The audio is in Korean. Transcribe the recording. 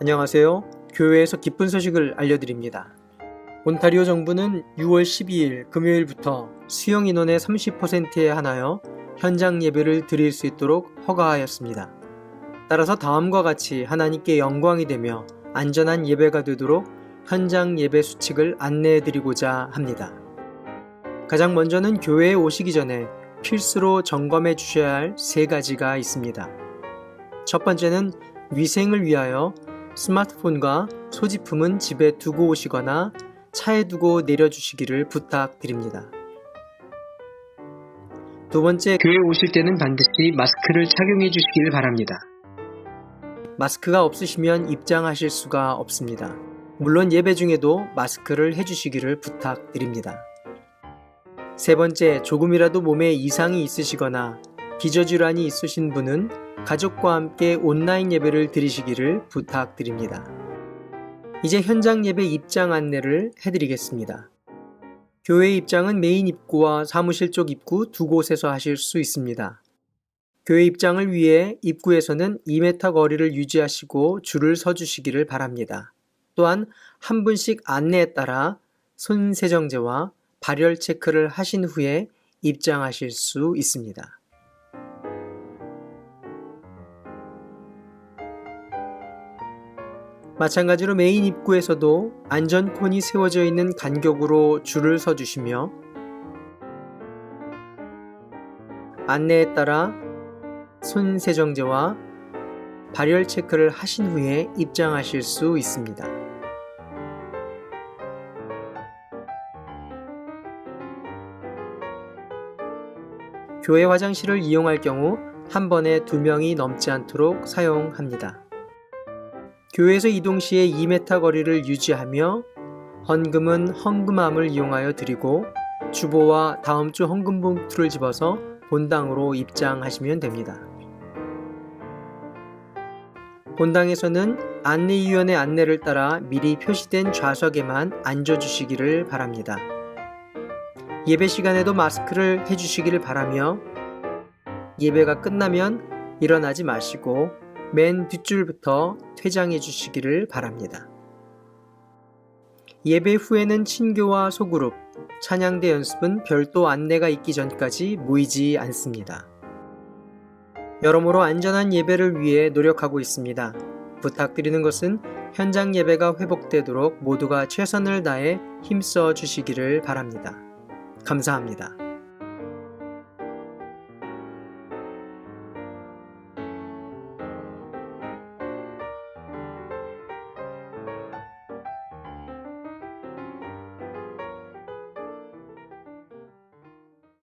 안녕하세요. 교회에서 기쁜 소식을 알려드립니다. 온타리오 정부는 6월 12일 금요일부터 수용 인원의 30%에 한하여 현장 예배를 드릴 수 있도록 허가하였습니다. 따라서 다음과 같이 하나님께 영광이 되며 안전한 예배가 되도록 현장 예배 수칙을 안내해 드리고자 합니다. 가장 먼저는 교회에 오시기 전에 필수로 점검해 주셔야 할 세 가지가 있습니다. 첫 번째는 위생을 위하여 스마트폰과 소지품은 집에 두고 오시거나 차에 두고 내려주시기를 부탁드립니다. 두 번째, 교회 오실 때는 반드시 마스크를 착용해 주시길 바랍니다. 마스크가 없으시면 입장하실 수가 없습니다. 물론 예배 중에도 마스크를 해주시기를 부탁드립니다. 세 번째, 조금이라도 몸에 이상이 있으시거나 기저질환이 있으신 분은 가족과 함께 온라인 예배를 드리시기를 부탁드립니다. 이제 현장 예배 입장 안내를 해드리겠습니다. 교회 입장은 메인 입구와 사무실 쪽 입구 두 곳에서 하실 수 있습니다. 교회 입장을 위해 입구에서는 2m 거리를 유지하시고 줄을 서주시기를 바랍니다. 또한 한 분씩 안내에 따라 손 세정제와 발열 체크를 하신 후에 입장하실 수 있습니다. 마찬가지로 메인 입구에서도 안전콘이 세워져 있는 간격으로 줄을 서 주시며 안내에 따라 손 세정제와 발열 체크를 하신 후에 입장하실 수 있습니다. 교회 화장실을 이용할 경우 한 번에 두 명이 넘지 않도록 사용합니다. 교회에서 이동 시에 2m 거리를 유지하며 헌금은 헌금함을 이용하여 드리고 주보와 다음 주 헌금 봉투를 집어서 본당으로 입장하시면 됩니다. 본당에서는 안내위원의 안내를 따라 미리 표시된 좌석에만 앉아주시기를 바랍니다. 예배 시간에도 마스크를 해주시기를 바라며 예배가 끝나면 일어나지 마시고 맨 뒷줄부터 퇴장해 주시기를 바랍니다. 예배 후에는 친교와 소그룹, 찬양대 연습은 별도 안내가 있기 전까지 모이지 않습니다. 여러모로 안전한 예배를 위해 노력하고 있습니다. 부탁드리는 것은 현장 예배가 회복되도록 모두가 최선을 다해 힘써 주시기를 바랍니다. 감사합니다.